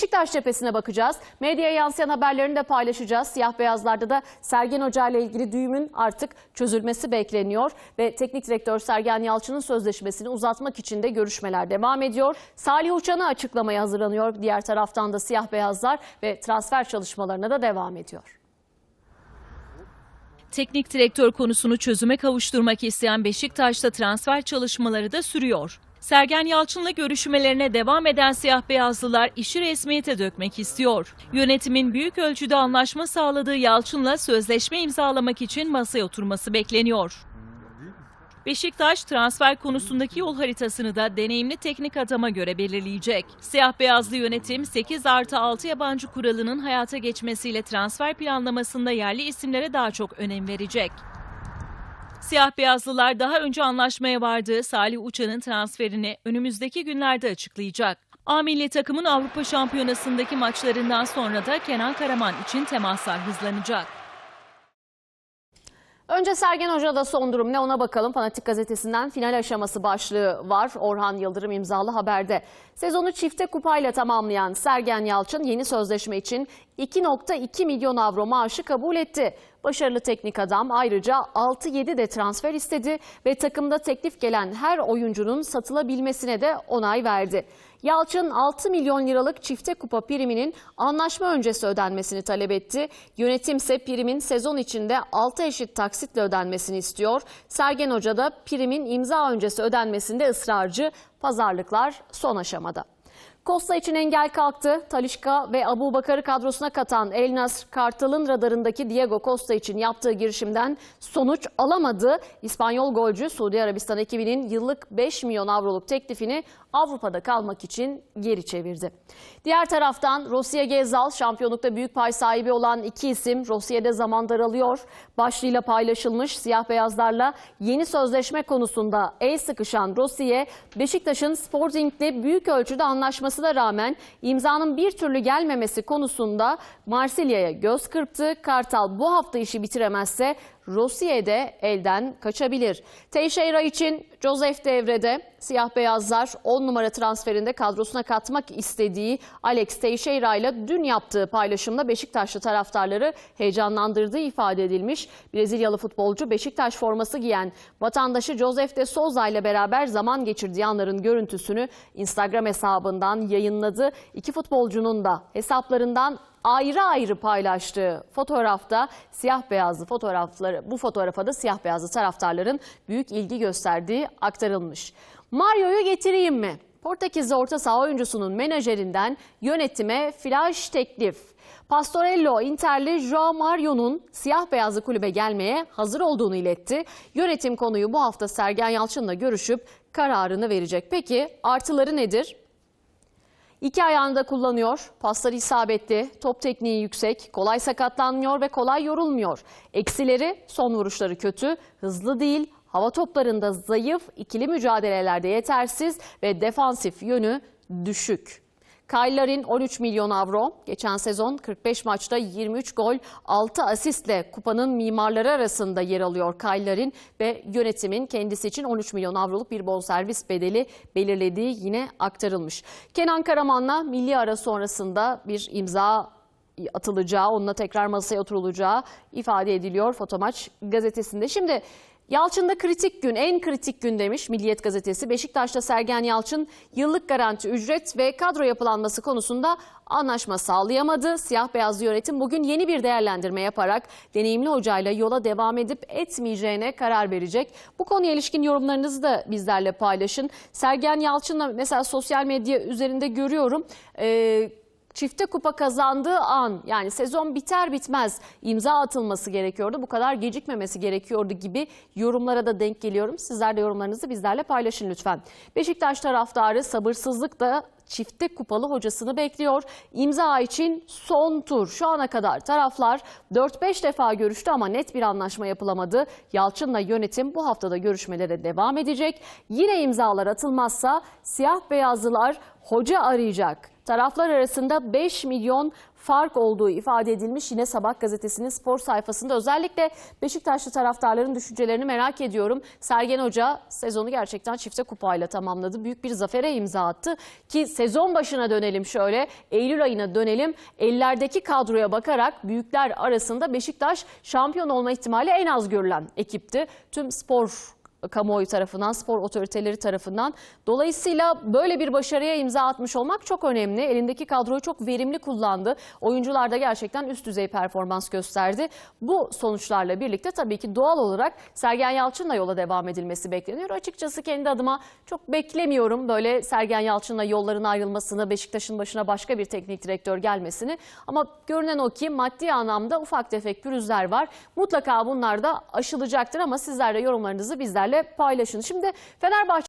Beşiktaş cephesine bakacağız. Medyaya yansıyan haberlerini de paylaşacağız. Siyah beyazlarda da Sergen Hoca ile ilgili düğümün artık çözülmesi bekleniyor. Ve teknik direktör Sergen Yalçın'ın sözleşmesini uzatmak için de görüşmeler devam ediyor. Salih Uçan'ı açıklamaya hazırlanıyor. Diğer taraftan da siyah beyazlar ve transfer çalışmalarına da devam ediyor. Teknik direktör konusunu çözüme kavuşturmak isteyen Beşiktaş'ta transfer çalışmaları da sürüyor. Sergen Yalçın'la görüşmelerine devam eden siyah beyazlılar işi resmiyete dökmek istiyor. Yönetimin büyük ölçüde anlaşma sağladığı Yalçın'la sözleşme imzalamak için masaya oturması bekleniyor. Beşiktaş transfer konusundaki yol haritasını da deneyimli teknik adama göre belirleyecek. Siyah beyazlı yönetim 8 artı 6 yabancı kuralının hayata geçmesiyle transfer planlamasında yerli isimlere daha çok önem verecek. Siyah beyazlılar daha önce anlaşmaya vardığı Salih Uçan'ın transferini önümüzdeki günlerde açıklayacak. A milli takımın Avrupa Şampiyonası'ndaki maçlarından sonra da Kenan Karaman için temaslar hızlanacak. Önce Sergen Hoca'da son durum ne ona bakalım. Fanatik gazetesinden final aşaması başlığı var. Orhan Yıldırım imzalı haberde. Sezonu çifte kupayla tamamlayan Sergen Yalçın yeni sözleşme için 2.2 milyon avro maaşı kabul etti. Başarılı teknik adam ayrıca 6-7 de transfer istedi ve takımda teklif gelen her oyuncunun satılabilmesine de onay verdi. Yalçın 6 milyon liralık çifte kupa priminin anlaşma öncesi ödenmesini talep etti. Yönetimse primin sezon içinde 6 eşit taksitle ödenmesini istiyor. Sergen Hoca da primin imza öncesi ödenmesinde ısrarcı. Pazarlıklar son aşamada. Costa için engel kalktı. Talişka ve Abu Bakar'ı kadrosuna katan El Nasr, Kartal'ın radarındaki Diego Costa için yaptığı girişimden sonuç alamadı. İspanyol golcü Suudi Arabistan ekibinin yıllık 5 milyon avroluk teklifini Avrupa'da kalmak için geri çevirdi. Diğer taraftan Rossiya Gezal şampiyonlukta büyük pay sahibi olan iki isim Rossiye'de zaman daralıyor. Başlığıyla paylaşılmış siyah beyazlarla yeni sözleşme konusunda el sıkışan Rossiye, Beşiktaş'ın Sporting'le büyük ölçüde anlaşmasına rağmen imzanın bir türlü gelmemesi konusunda Marsilya'ya göz kırptı. Kartal bu hafta işi bitiremezse Rossiye'de elden kaçabilir. Teixeira için Joseph devrede siyah beyazlar 10 numara transferinde kadrosuna katmak istediği Alex Teixeira ile dün yaptığı paylaşımda Beşiktaşlı taraftarları heyecanlandırdığı ifade edilmiş. Brezilyalı futbolcu Beşiktaş forması giyen vatandaşı Joseph de Souza ile beraber zaman geçirdiği anların görüntüsünü Instagram hesabından yayınladı. İki futbolcunun da hesaplarından ayrı ayrı paylaştığı fotoğrafta siyah beyazlı fotoğrafları bu fotoğrafa da siyah beyazlı taraftarların büyük ilgi gösterdiği aktarılmış. Mario'yu getireyim mi? Portekizli orta saha oyuncusunun menajerinden yönetime flash teklif. Pastorello Interli Joao Mario'nun siyah beyazlı kulübe gelmeye hazır olduğunu iletti. Yönetim konuyu bu hafta Sergen Yalçın'la görüşüp kararını verecek. Peki artıları nedir? İki ayağını da kullanıyor. Pasları isabetli, top tekniği yüksek, kolay sakatlanmıyor ve kolay yorulmuyor. Eksileri son vuruşları kötü, hızlı değil, hava toplarında zayıf, ikili mücadelelerde yetersiz ve defansif yönü düşük. Kaylar'in 13 milyon avro, geçen sezon 45 maçta 23 gol, 6 asistle kupanın mimarları arasında yer alıyor Kaylar'in ve yönetimin kendisi için 13 milyon avroluk bir bonservis bedeli belirlediği yine aktarılmış. Kenan Karaman'la milli ara sonrasında bir imza atılacağı, onunla tekrar masaya oturulacağı ifade ediliyor Fotomaç gazetesinde. Şimdi Yalçın'da kritik gün, en kritik gün demiş Milliyet Gazetesi. Beşiktaş'ta Sergen Yalçın yıllık garanti ücret ve kadro yapılanması konusunda anlaşma sağlayamadı. Siyah beyazlı yönetim bugün yeni bir değerlendirme yaparak deneyimli hocayla yola devam edip etmeyeceğine karar verecek. Bu konuya ilişkin yorumlarınızı da bizlerle paylaşın. Sergen Yalçın'la mesela sosyal medya üzerinde görüyorum. Ee, çifte kupa kazandığı an yani sezon biter bitmez imza atılması gerekiyordu. Bu kadar gecikmemesi gerekiyordu gibi yorumlara da denk geliyorum. Sizler de yorumlarınızı bizlerle paylaşın lütfen. Beşiktaş taraftarı sabırsızlıkla çifte kupalı hocasını bekliyor. İmza için son tur. Şu ana kadar taraflar 4-5 defa görüştü ama net bir anlaşma yapılamadı. Yalçın'la yönetim bu haftada görüşmelere devam edecek. Yine imzalar atılmazsa siyah beyazlılar hoca arayacak. Taraflar arasında 5 milyon fark olduğu ifade edilmiş yine Sabah gazetesinin spor sayfasında. Özellikle Beşiktaşlı taraftarların düşüncelerini merak ediyorum. Sergen Hoca sezonu gerçekten çifte kupayla tamamladı. Büyük bir zafere imza attı ki sezon başına dönelim şöyle. Eylül ayına dönelim. Ellerdeki kadroya bakarak büyükler arasında Beşiktaş şampiyon olma ihtimali en az görülen ekipti. Tüm spor kamuoyu tarafından, spor otoriteleri tarafından. Dolayısıyla böyle bir başarıya imza atmış olmak çok önemli. Elindeki kadroyu çok verimli kullandı. Oyuncular da gerçekten üst düzey performans gösterdi. Bu sonuçlarla birlikte tabii ki doğal olarak Sergen Yalçın'la yola devam edilmesi bekleniyor. Açıkçası kendi adıma çok beklemiyorum böyle Sergen Yalçın'la yolların ayrılmasını, Beşiktaş'ın başına başka bir teknik direktör gelmesini. Ama görünen o ki maddi anlamda ufak tefek pürüzler var. Mutlaka bunlar da aşılacaktır ama sizler de yorumlarınızı bizlerle paylaşın. Şimdi Fenerbahçe